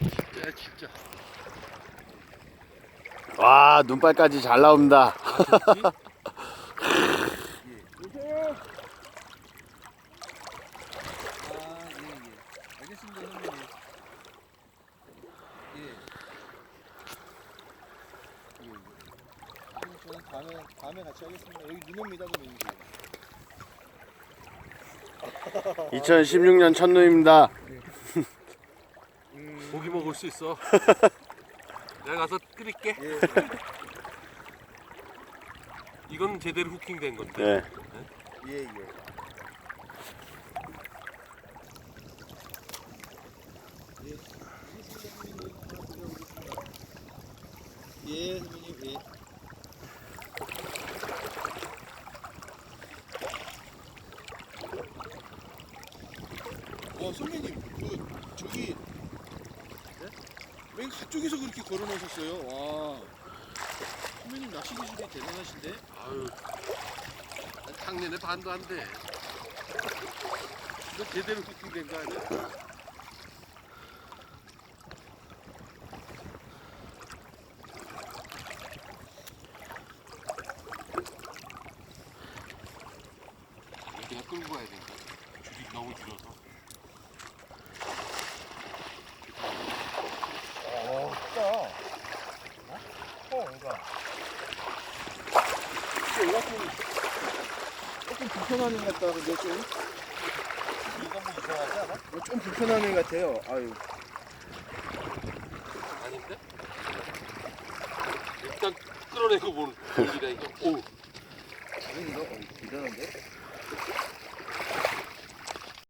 진짜 진짜. 와 눈발까지 잘 나옵니다. 아, 예, 예. 예. 예, 예. 다음에, 같이 하겠습니다. 여기 눈 옵니다, 그럼 이제. 2016년 첫눈입니다. 고기 먹을 수 있어. 내가 가서 끓일게. 예. 이건 제대로 후킹 된 건데. 네. 예, 예. 예. 예, 선생님, 예. 와, 선배님, 그, 저기, 네? 왜 그쪽에서 그렇게 걸어 놓으셨어요? 와. 선배님 낚시 기술이 대단하신데? 아유. 작년에 반도 안 돼. 이거 제대로 후킹된 거 아니야? 여기가 끌고 가야 된다. 줄이 너무 길어서. 어, 크다. 어? 어, 얘가. 근데 얘가 좀, 조금 불편한 애 같다, 근데 좀. 이건 뭐 이상하지 않아? 어, 좀 불편한 애 같아요. 아유. 아닌데? 일단 끌어내고 보는 일이라 이거. 오. 작은 이거? 어, 대단한데?